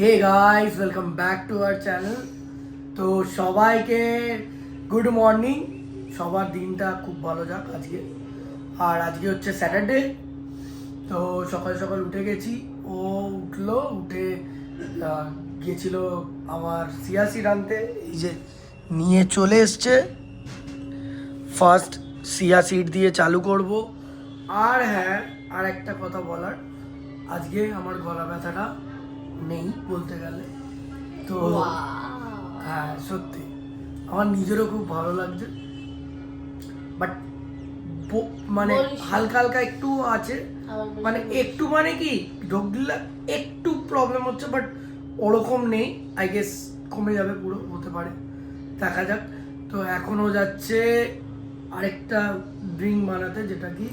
Hey guys welcome back to our channel তো সবাইকে good morning সবার দিনটা খুব ভালো যাক আজকে। আর আজকে হচ্ছে স্যাটারডে তো সকাল সকাল উঠে গেছি। ও উঠল, উঠে গিয়েছিল আমার সিয়াসি আনতে এই যে নিয়ে চলে এসছে। ফার্স্ট সিয়া সিট দিয়ে চালু করব। আর হ্যাঁ আর একটা কথা বলার। আজকে আমার গলা ব্যথাটা নেই বলতে গেলে। তো হ্যাঁ সত্যি। আমার নিজেরও খুব ভালো লাগছে। বাট মানে হালকা হালকা একটু আছে। মানে একটু মানে কি ঢোক দিলে একটু প্রবলেম হচ্ছে বাট ওরকম নেই। আই গেস কমে যাবে পুরো হতে পারে। দেখা যাক। তো এখনও যাচ্ছে আরেকটা ড্রিঙ্ক বানাতে যেটা কি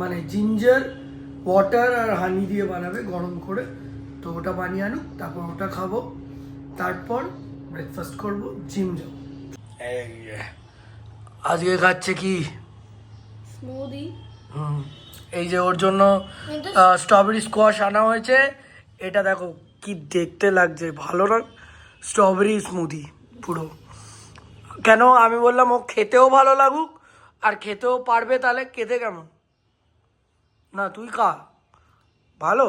মানে জিঞ্জার ওয়াটার আর হানি দিয়ে বানাবে গরম করে। তো ওটা বানিয়ে আনুক তারপর ওটা খাব। তারপর ব্রেকফাস্ট করব জিম যাব। আজকে খাচ্ছে কি? স্মুদি হুম, এই যে ওর জন্য স্ট্রবেরি স্কোয়াশ আনা হয়েছে। এটা দেখো কি দেখতে লাগছে ভালো না? স্ট্রবেরি স্মুদি পুরো। কেন? আমি বললাম ও খেতেও ভালো লাগুক আর খেতেও পারবে তাহলে খেতে কেমন? না তুই খা। ভালো?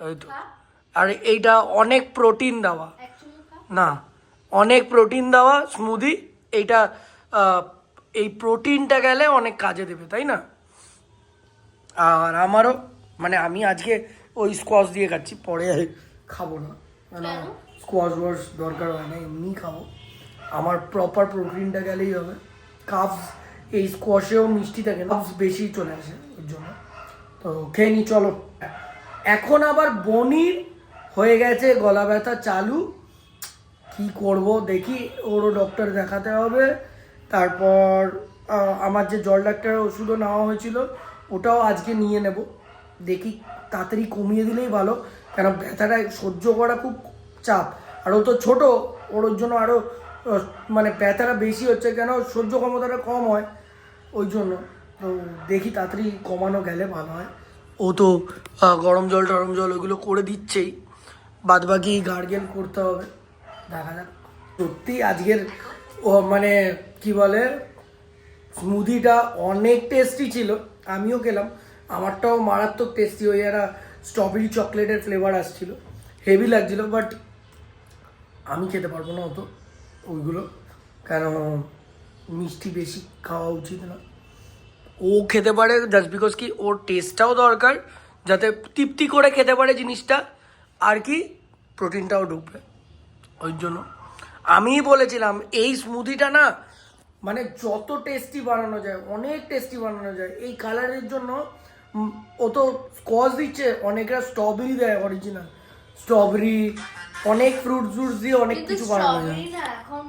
এই তো। আর এইটা অনেক প্রোটিন দেওয়া। না অনেক প্রোটিন দেওয়া স্মুদি এইটা এই প্রোটিনটা গেলে অনেক কাজে দেবে তাই না? আর আমারও মানে আমি আজকে ওই স্কোয়াশ দিয়ে খাচ্ছি পরে খাব না। কেন? স্কোয়াশ ওয়াশ দরকার হয় না এমনি খাব। আমার প্রপার প্রোটিনটা গেলেই হবে। কাপস এই স্কোয়াশেও মিষ্টি থাকে কাপস বেশি চলে আসে ওর জন্য। খেয়ে নি চলো। এখন আবার বনির হয়ে গেছে, গলা ব্যথা চালু। কি করব, দেখি, ওরও ডক্টর দেখাতে হবে। তারপর আমার যে জল ডাক্তারের ওষুধও নেওয়া হয়েছিল, ওটাও আজকে নিয়ে নেব। দেখি, তাড়াতাড়ি কমিয়ে দিলেই ভালো, কেন ব্যথাটা সহ্য করা খুব চাপ। আর ও তো ছোট, ওর ওর জন্য আরও মানে ব্যথাটা বেশি হচ্ছে, কেন সহ্য ক্ষমতাটা কম হয়, ওই জন্য। তো দেখি তাড়াতাড়ি কমানো গেলে ভালো হয়। ও তো গরম জল টরম জল ওগুলো করে দিচ্ছেই। বাদ বাকি গার্গেল করতে হবে। দেখা যাক। সত্যি আজকের, ও মানে কি বলে, স্মুদিটা অনেক টেস্টি ছিল। আমিও খেলাম। আমারটাও মারাত্মক টেস্টি ওই একটা স্ট্রবেরি চকলেটের ফ্লেভার আসছিল। হেভি লাগছিল বাট আমি খেতে পারব না অত ওইগুলো। কেন, মিষ্টি বেশি খাওয়া উচিত না। ও খেতে পারে জাস্ট বিকজ কি ওর টেস্টটাও দরকার যাতে তৃপ্তি করে খেতে পারে জিনিসটা আর কি প্রোটিনটাও ঢুকবে। ওই জন্য আমিই বলেছিলাম এই স্মুদিটা না মানে যত টেস্টি বানানো যায় অনেক টেস্টি বানানো যায় এই কালারের জন্য ও তো স্কচ দিচ্ছে অনেকরা স্ট্রবেরি দেয় অরিজিনাল স্ট্রবেরি অনেক ফ্রুট জুস দিয়ে অনেক কিছু বানানো যায়। এখন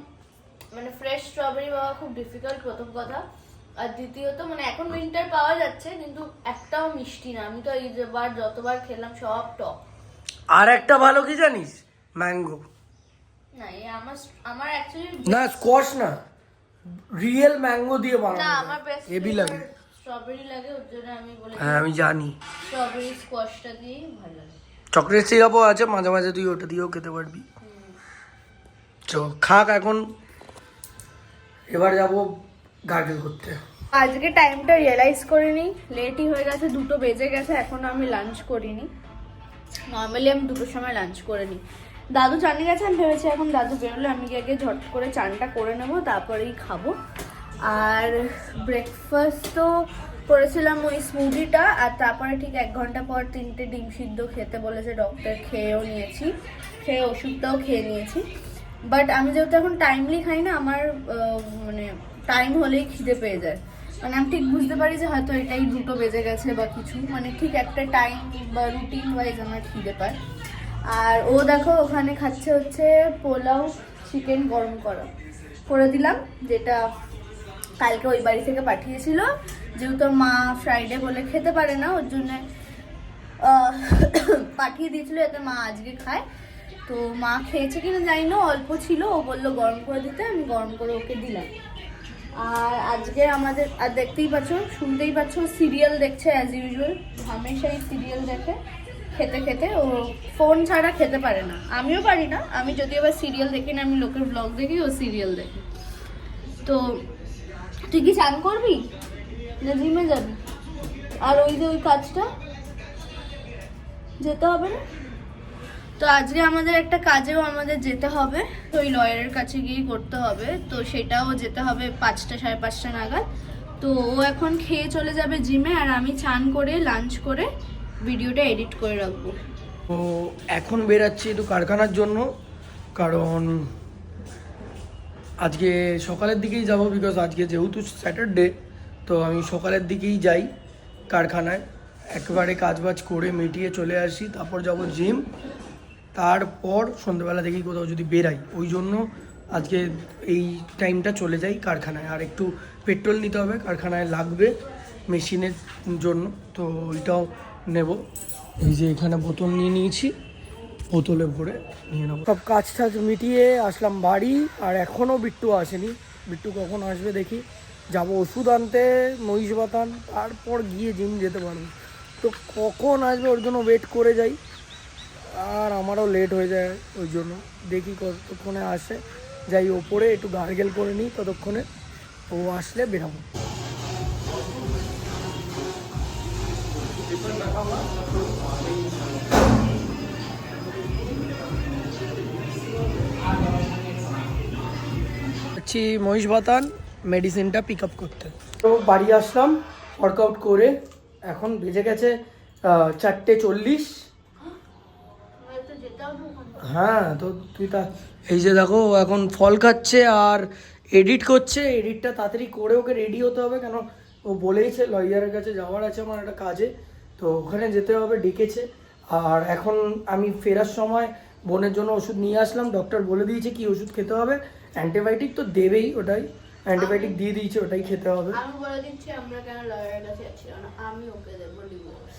মানে ফ্রেশ স্ট্রবেরি পাওয়া খুব ডিফিকাল্ট প্রথম কথা। আর দ্বিতীয়ত মানে এখন উইন্টার পাওয়া যাচ্ছে কিন্তু একটাও মিষ্টি না। আমি তো এই যে বার যতবার খেলাম সব টক। আর একটা ভালো কি জানিস? ম্যাঙ্গো না এই আমার আমার অ্যাকচুয়ালি না স্কোয়াশ না। রিয়েল ম্যাঙ্গো দিয়ে না আমার বেস্ট হেভি লাগে। স্ট্রবেরি লাগে ওর জন্য আমি বলে হ্যাঁ আমি জানি। স্ট্রবেরি স্কোয়াশটা দিয়েই ভালো লাগে। চকলেট সিরাপও আছে মাঝে মাঝে তুই ওটা দিয়েও খেতে পারবি। তো খাক এখন। এবার যাব গার্গেল করতে। আজকে টাইমটা রিয়েলাইজ করিনি লেটই হয়ে গেছে, দুটো বেজে গেছে, এখনও আমি লাঞ্চ করিনি। নর্মালি আমি দুটোর সময় লাঞ্চ করে নিই। দাদু চানে গেছে, আমি ভেবেছি এখন দাদু বেরোলে আমি আগে ঝট করে চানটা করে নেব, তারপরেই খাব। আর ব্রেকফাস্ট তো করেছিলাম ওই স্মুদিটা আর তারপরে ঠিক এক ঘণ্টা পর তিনটে ডিম সিদ্ধ খেতে বলেছে ডক্টর খেয়েও নিয়েছি। খেয়ে ওষুধটাও খেয়ে নিয়েছি। বাট আমি যেহেতু এখন টাইমলি খাই না, আমার মানে টাইম হলেই খিদে পেয়ে যায়। মানে আমি ঠিক বুঝতে পারি যে হয়তো এটাই দুটো বেজে গেছে বা কিছু। মানে ঠিক একটা টাইম বা রুটিন ওয়াইজ আমার খিদে পায়। আর ও দেখো ওখানে খাচ্ছে হচ্ছে পোলাও চিকেন গরম করা। করে দিলাম, যেটা কালকে ওই বাড়ি থেকে পাঠিয়েছিল। যেহেতু মা ফ্রাইডে বলে খেতে পারে না, ওর জন্য পাঠিয়ে দিয়েছিল, এতে মা আজকে খায়। তো মা খেয়েছে কিনা জানি না, অল্প ছিল। ও বলল গরম করে দিতে, আমি গরম করে ওকে দিলাম। আর আজকে আমাদের, আর দেখতেই পাচ্ছ, শুনতেই পাচ্ছ সিরিয়াল দেখছে অ্যাজ ইউজুয়াল হামেশাই সিরিয়াল দেখে, খেতে খেতে। ও ফোন ছাড়া খেতে পারে না। আমিও পারি না। আমি যদি আবার সিরিয়াল দেখি না, আমি লোকের ব্লগ দেখি, ও সিরিয়াল দেখে। তো তুই কি চান করবি? না জিমে যাবি? আর ওই যে ওই কাজটা, যেতে হবে না? তো আজকে আমাদের একটা কাজেও আমাদের যেতে হবে। ওই লয়ারের কাছে গিয়ে করতে হবে। তো সেটাও যেতে হবে পাঁচটা সাড়ে পাঁচটা নাগাদ। তো ও এখন খেয়ে চলে যাবে জিমে আর আমি চান করে, লাঞ্চ করে ভিডিওটা এডিট করে রাখব। তো এখন বেরাচ্ছি একটু কারখানার জন্য, কারণ আজকে সকালের দিকেই যাব বিকজ আজকে যেহেতু স্যাটারডে তো আমি সকালের দিকেই যাই কারখানায়। একবারে কাজবাজ করে মিটিয়ে চলে আসি, তারপর যাব জিম তারপর সন্ধ্যেবেলা দেখি কোথাও যদি বেরাই ওই জন্য আজকে এই টাইমটা চলে যাই কারখানায়। আর একটু পেট্রোল নিতে হবে, কারখানায় লাগবে মেশিনের জন্য, তো ওইটাও নেব। এই যে এখানে বোতল নিয়ে নিয়েছি, বোতলে ভরে নিয়ে নেব। সব কাজ টাজ মিটিয়ে আসলাম বাড়ি, আর এখনও বিট্টু আসেনি। বিট্টু কখন আসবে দেখি। যাব ওষুধ আনতে, মহিষ বাতান, তারপর গিয়ে জিম যেতে পারব। তো কখন আসবে ওর জন্য ওয়েট করে যাই। আর আমারও লেট হয়ে যায় ওই জন্য। দেখি কতক্ষণে আসে। যাই ওপরে একটু গার্গেল করে নিই, ততক্ষণে ও আসলে বেরাবো। যাচ্ছি মহিষ বাতান মেডিসিনটা পিক আপ করতে। তো বাড়ি আসলাম ওয়ার্কআউট করে এখন বেজে গেছে চারটে চল্লিশ। হ্যাঁ তো তুই তা এই যে দেখো এখন ফল খাচ্ছে আর এডিট করছে এডিটটা তাড়াতাড়ি করে ওকে রেডি হতে হবে কেন ও বলেইছে লয়ারের কাছে যাওয়ার আছে আমার একটা কাজে তো ওখানে যেতে হবে ডেকেছে। আর এখন আমি ফেরার সময় বোনের জন্য ওষুধ নিয়ে আসলাম ডক্টর বলে দিয়েছে কি ওষুধ খেতে হবে অ্যান্টিবায়োটিক তো দেবেই ওটাই অ্যান্টিবায়োটিক দিয়ে দিয়েছে ওটাই খেতে হবে। আমি বলে দিচ্ছি আমরা কেন লয়ারের কাছে আমি ওকে দেবো ডিভোর্স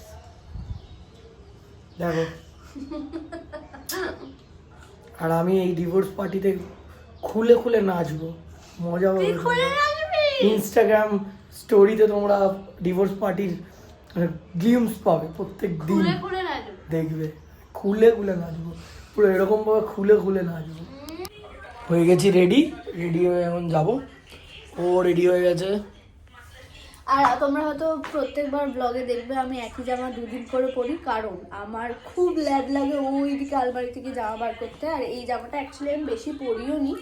দেখো আর আমি এই ডিভোর্স পার্টিতে খুলে খুলে নাচবো মজা হবে ইনস্টাগ্রাম স্টোরিতে তোমরা ডিভোর্স পার্টির গ্লিমস পাবে প্রত্যেক দিন। দেখবে খুলে খুলে নাচবো। পুরো এরকম ভাবে খুলে খুলে নাচবো। হয়ে গেছি রেডি রেডি হয়ে এখন যাব। ও রেডি হয়ে গেছে। আর তোমরা হয়তো প্রত্যেকবার ব্লগে দেখবে আমি একই জামা দুদিন করে পরি কারণ আমার খুব ল্যাদ লাগে ওই দিকে আলমারি থেকে জামা বার করতে আর এই জামাটা অ্যাকচুয়ালি আমি বেশি পরিও নি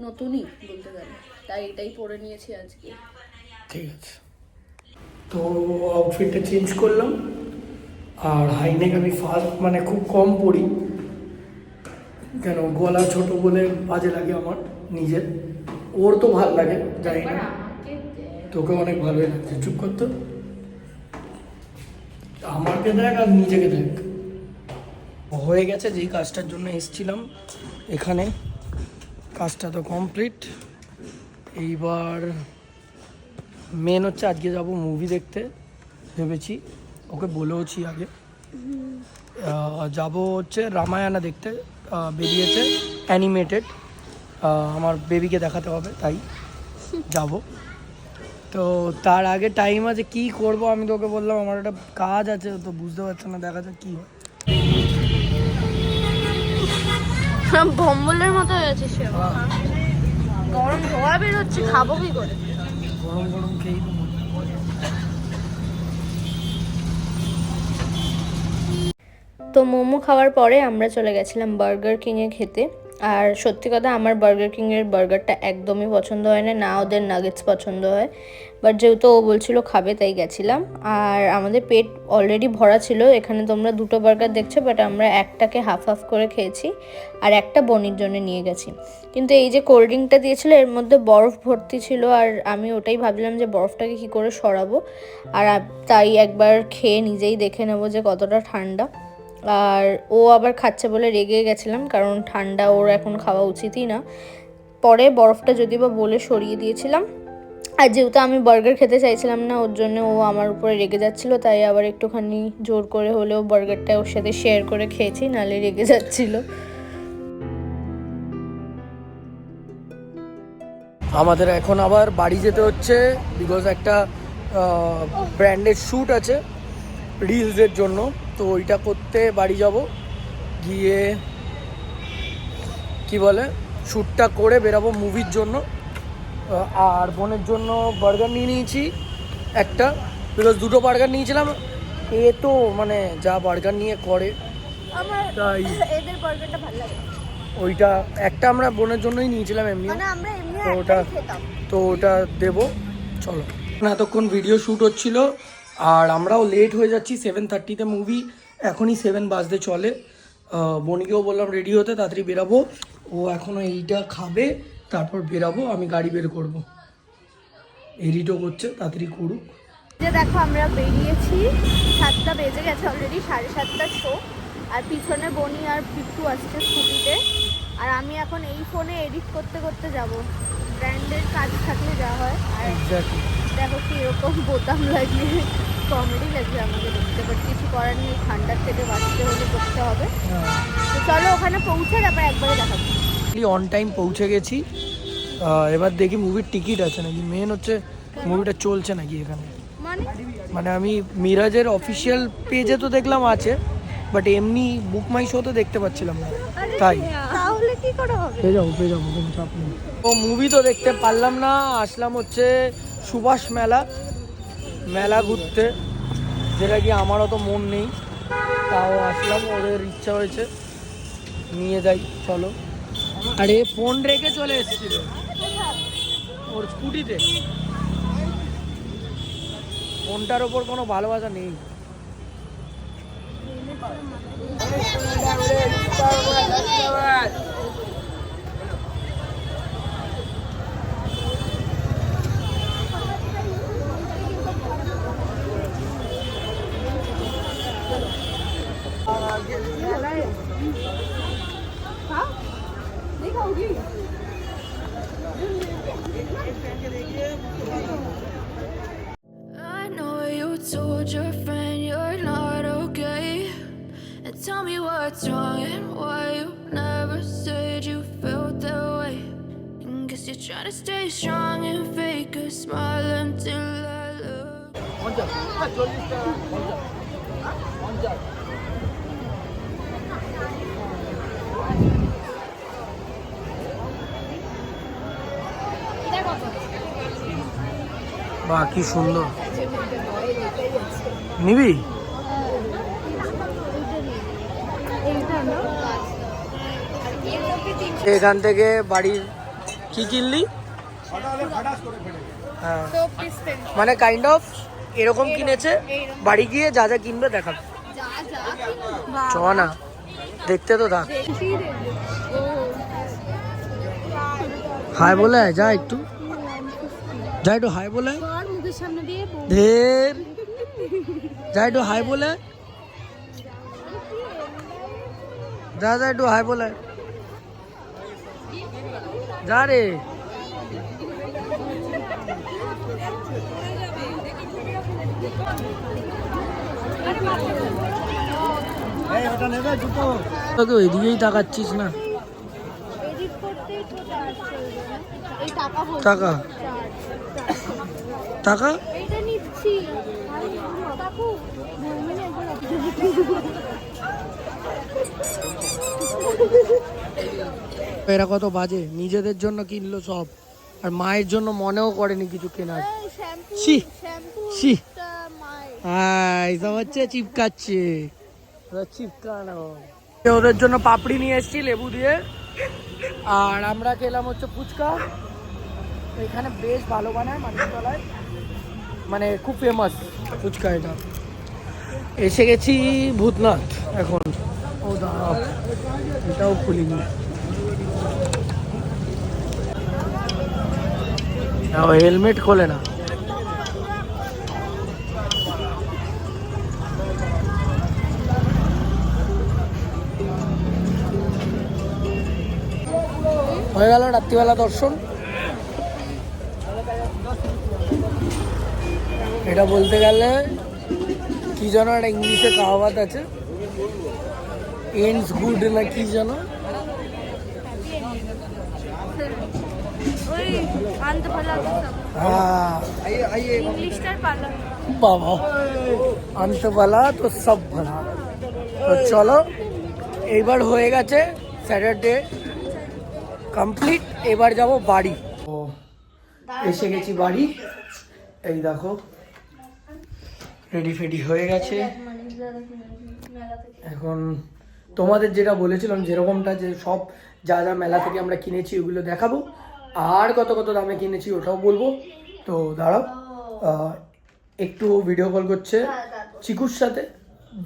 নতুনই বলতে গেলে। তাই এটাই পরে নিয়েছি আজকে। ঠিক আছে। তো আউটফিটটা চেঞ্জ করলাম আর হাইনেক আমি ফার্স্ট মানে খুব কম পরি কেন গলা ছোট বলে বাজে লাগে আমার নিজের। ওর তো ভালো লাগে জানি না। তোকে অনেক ভালোই লাগছে চুপ করতো আমাকে দেখ আর নিজেকে দেখ। হয়ে গেছে যেই কাজটার জন্য এসছিলাম এখানে। কাজটা তো কমপ্লিট এইবার মেন হচ্ছে আজকে যাব মুভি দেখতে, ভেবেছি। ওকে বলেওছি আগে। যাব হচ্ছে রামায়ণা দেখতে। বেরিয়েছে অ্যানিমেটেড আমার বেবিকে দেখাতে হবে, তাই যাব। তো তার আগে টাইম আছে কি করব আমি তোকে বললাম আমার একটা কাজ আছে তো বুঝতে পারছ না দেখা যাক কী হয়। ভম্বলের মতো হয়ে হয়েছে সে গরম ধোয়া বেরোচ্ছে খাব কি করে? গরম গরম খেয়েই তো তো মোমো খাওয়ার পরে আমরা চলে গেছিলাম বার্গার কিংয়ে খেতে। আর সত্যি কথা আমার বার্গার কিংয়ের বার্গারটা একদমই পছন্দ হয় না না ওদের নাগেটস পছন্দ হয়। বাট যেহেতু ও বলছিল খাবে, তাই গেছিলাম। আর আমাদের পেট অলরেডি ভরা ছিল, এখানে তোমরা দুটো বার্গার দেখছ বাট আমরা একটাকে হাফ হাফ করে খেয়েছি আর একটা বনির জন্য নিয়ে গেছি। কিন্তু এই যে কোল্ড ড্রিঙ্কটা দিয়েছিল, এর মধ্যে বরফ ভর্তি ছিল, আর আমি ওটাই ভাবলাম যে বরফটাকে কি করে সরাবো। আর তাই একবার খেয়ে নিজেই দেখে নেব যে কতটা ঠান্ডা। আর ও আবার খাচ্ছে বলে রেগে গেছিলাম, কারণ ঠান্ডা ওর এখন খাওয়া উচিতই না। পরে বরফটা যদি বা বলে সরিয়ে দিয়েছিলাম, আর যেহেতু আমি বার্গার খেতে চাইছিলাম না, ওর জন্য ও আমার উপরে রেগে যাচ্ছিল, তাই আবার একটুখানি জোর করে হলেও বার্গারটা ওর সাথে শেয়ার করে খেয়েছি, নালে রেগে যাচ্ছিল। আমাদের এখন আবার বাড়ি যেতে হচ্ছে বিকজ একটা ব্র্যান্ডেড শ্যুট আছে রিলসের জন্য। তো ওইটা করতে বাড়ি যাব। গিয়ে কি বলে শ্যুটটা করে বেরাবো মুভির জন্য। আর বোনের জন্য বার্গার নিয়ে নিয়েছি একটা। বিকজ দুটো বার্গার নিয়েছিলাম। এ তো মানে যা বার্গার নিয়ে করে তাই। ওইটা একটা আমরা বোনের জন্যই নিয়েছিলাম এমনি। মানে এমনি তো ওটা তো ওটা দেবো। চলো। এতক্ষণ ভিডিও শ্যুট হচ্ছিল। আর আমরাও লেট হয়ে যাচ্ছি সেভেন থার্টিতে মুভি এখনই সেভেন বাজতে চলে। বোনকেও বললাম রেডি হতে তাড়াতাড়ি বেরাবো। ও এখনও এইটা খাবে তারপর বেরাবো আমি গাড়ি বের করব। এডিটও করছে তাড়াতাড়ি করুক। যে দেখো আমরা বেরিয়েছি সাতটা বেজে গেছে অলরেডি সাড়ে সাতটার শো আর পিছনে বনি আর পিট্টু আসছে স্কুটিতে আর আমি এখন এই ফোনে এডিট করতে করতে যাব। ব্র্যান্ডের কাজ থাকলে যা হয়। আর দেখো কি এরকম বোতাম লাগিয়ে কমেডি লাগছে আমাকে দেখতে বাট কিছু করার নেই ঠান্ডার থেকে বাঁচতে হলে করতে হবে। তো চলো ওখানে পৌঁছে তারপর একবারে দেখাবো। অন টাইম পৌঁছে গেছি। এবার দেখি মুভির টিকিট আছে নাকি। মেন হচ্ছে মুভিটা চলছে নাকি এখানে? মানে? মানে আমি মিরাজের অফিসিয়াল পেজে তো দেখলাম আছে বাট এমনি বুক মাই শো তো দেখতে পাচ্ছিলাম না। তাই। তাহলে কি করে হবে? পেয়ে যাব পেয়ে যাব কোনো চাপ নেই। ও মুভি তো দেখতে পারলাম না আসলাম হচ্ছে সুভাষ মেলা মেলা ঘুরতে। যেটা কি আমার অত মন নেই। তাও আসলাম ওদের ইচ্ছা হয়েছে। নিয়ে যাই চলো। আরে ফোন রেখে চলে এসেছিল। ওর স্কুটিতে ফোনটার ওপর কোনো ভালোবাসা নেই know you told your friend you're not okay. And tell me what's wrong and why you never said you felt that way. And guess you're trying to stay strong and fake a smile until I look. বাহ কি সুন্দর নিবি? এখান থেকে বাড়ির কি কিনলি? হ্যাঁ। মানে কাইন্ড অফ এরকম কিনেছে? বাড়ি গিয়ে যা যা কিনবে দেখাবে চ না। দেখতে তো থাক। হাই বলে, যা একটু। যা একটু হাই বলে। ঢের যা একটু হাই বলে। যা যা একটু হাই বলে। যা রে। তোকে ওইদিকেই তাকাচ্ছিস না। টাকা। টাকা টাকা এইটা নিচ্ছি কাকু নর্মালি একবার এরা কত বাজে? নিজেদের জন্য কিনলো সব। আর মায়ের জন্য মনেও করেনি কিছু কেনার। ছি ছি। হ্যাঁ এইসব হচ্ছে চিপকাচ্ছে। চিপকানো। ওদের জন্য পাপড়ি নিয়ে এসেছি লেবু দিয়ে। আর আমরা খেলাম হচ্ছে ফুচকা। এখানে বেশ ভালো বানায় মানিকতলায় মানে খুব ফেমাস ফুচকা এটা। এসে গেছি ভূতনাথ এখন। ও এটাও খুলিনি। হেলমেট খোলে না। হয়ে গেল রাত্রিবেলা দর্শন। এটা বলতে গেলে কি যেন একটা ইংলিশে কাহাবাত আছে? এন্ডস গুড না কি যেন? হ্যাঁ। বাবা আনতে পালা তো সব ভালো তো চলো এইবার হয়ে গেছে স্যাটারডে কমপ্লিট এবার যাব বাড়ি। ও এসে গেছি বাড়ি। এই দেখো রেডি ফেডি হয়ে গেছে। এখন তোমাদের যেটা বলেছিলাম যেরকমটা যে সব যা যা মেলা থেকে আমরা কিনেছি ওগুলো দেখাবো। আর কত কত দামে কিনেছি ওটাও বলব। তো দাঁড়াও একটু ভিডিও কল করছে। চিকুর সাথে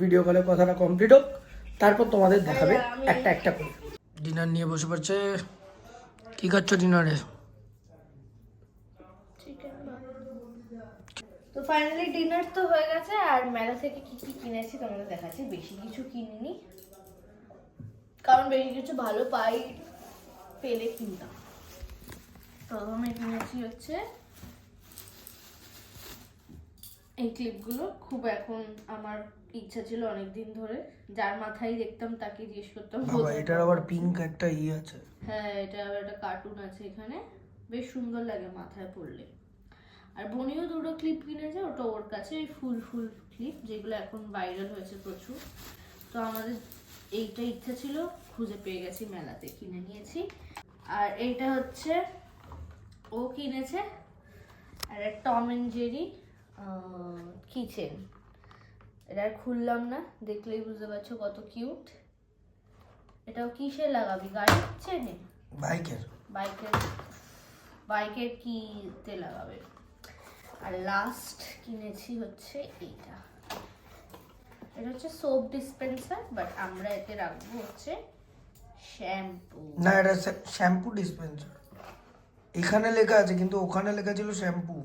ভিডিও কলে কথাটা কমপ্লিট হোক। তারপর তোমাদের দেখাবে একটা একটা করে। ডিনার নিয়ে বসে পড়ছে। কি খাচ্ছ ডিনারে তো ফাইনালি ডিনার তো হয়ে গেছে আর মেলা থেকে কি কি কিনেছি তোমাদের দেখাচ্ছি। বেশি কিছু কিনিনি কারণ বেশি কিছু ভালো পাই পেলে কিনতাম। প্রথমে কিনেছি হচ্ছে এই ক্লিপগুলো খুব এখন আমার ইচ্ছা ছিল অনেক দিন ধরে যার মাথায় দেখতাম তাকে জিজ্ঞেস করতাম এটার আবার পিঙ্ক একটা ইয়ে আছে। হ্যাঁ এটা আবার একটা কার্টুন আছে এখানে। বেশ সুন্দর লাগে মাথায় পড়লে। আর বনিও দুটো ক্লিপ কিনেছে ওটা ওর কাছে ওই ফুল ফুল ক্লিপ যেগুলো এখন ভাইরাল হয়েছে প্রচুর। তো আমাদের এইটা ইচ্ছা ছিল খুঁজে পেয়ে গেছি মেলাতে কিনে নিয়েছি। আর এইটা হচ্ছে ও কিনেছে আর টম অ্যান্ড জেরি কিচেন এটা আর খুললাম না দেখলেই বুঝতে পারছ কত কিউট এটাও কিসে লাগাবি গাড়ির চেনে বাইকের। বাইকের বাইকের কিতে লাগাবে? আর লাস্ট কিনেছি হচ্ছে এইটা। এটা হচ্ছে সোপ ডিসপেন্সার বাট আমরা এতে রাখব হচ্ছে শ্যাম্পু না এটা শ্যাম্পু ডিসপেন্সার এখানে লেখা আছে কিন্তু ওখানে লেখা ছিল শ্যাম্পু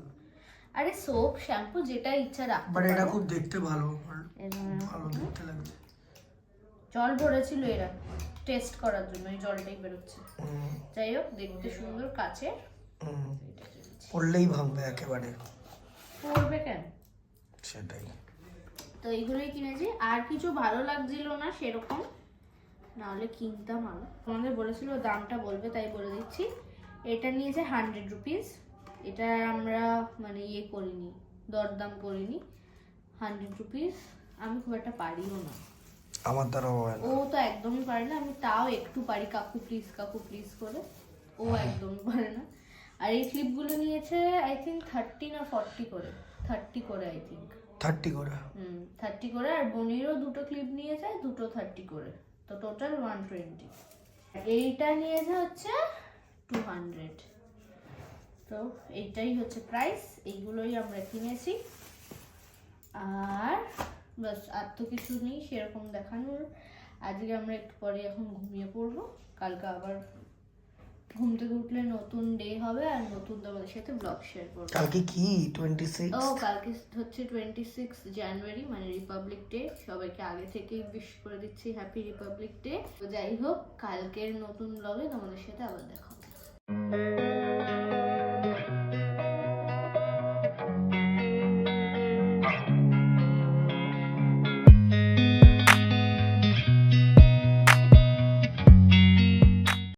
আরে সোপ শ্যাম্পু যেটা ইচ্ছা রাখতে বাট এটা খুব দেখতে ভালো ভালো দেখতে লাগছে। জল ভরেছিল এরা টেস্ট করার জন্য এই জলটাই বেরোচ্ছে। যাই হোক দেখতে সুন্দর কাছে পড়লেই ভাঙবে একেবারে। পড়বে কেন? সেটাই। তো এইগুলোই কিনেছি। আর কিছু ভালো লাগছিল না সেরকম। নাহলে কিনতাম আরও। তোমাদের বলেছিল দামটা বলবে তাই বলে দিচ্ছি। এটা নিয়েছে হান্ড্রেড রুপিস এটা আমরা মানে ইয়ে করিনি দরদাম করিনি। হান্ড্রেড রুপিস আমি খুব একটা পারিও না। আমার দ্বারাও হয় ও তো একদমই পারে না। আমি তাও একটু পারি কাকু প্লিজ কাকু প্লিজ করে। ও একদমই পারে না। আর এই ক্লিপগুলো নিয়েছে আই থিঙ্ক থার্টি না ফর্টি করে থার্টি করে আই থিঙ্ক থার্টি করে? হুম থার্টি করে আর বনিরও দুটো ক্লিপ নিয়েছে দুটো থার্টি করে। তো টোটাল ওয়ান টোয়েন্টি এইটা নিয়েছে হচ্ছে টু হান্ড্রেড তো এইটাই হচ্ছে প্রাইস এইগুলোই আমরা কিনেছি। আর বাস আর তো কিছু নেই সেরকম দেখানোর। আজকে আমরা একটু পরে এখন ঘুমিয়ে পড়ব কালকে আবার ঘুম থেকে উঠলে নতুন ডে হবে আর নতুন তোমাদের সাথে ব্লগ শেয়ার করব। কালকে কি? টোয়েন্টি সিক্স ও কালকে হচ্ছে টোয়েন্টি সিক্স জানুয়ারি মানে রিপাবলিক ডে সবাইকে আগে থেকেই উইশ করে দিচ্ছি হ্যাপি রিপাবলিক ডে তো যাই হোক কালকের নতুন ব্লগে তোমাদের সাথে আবার দেখা হবে।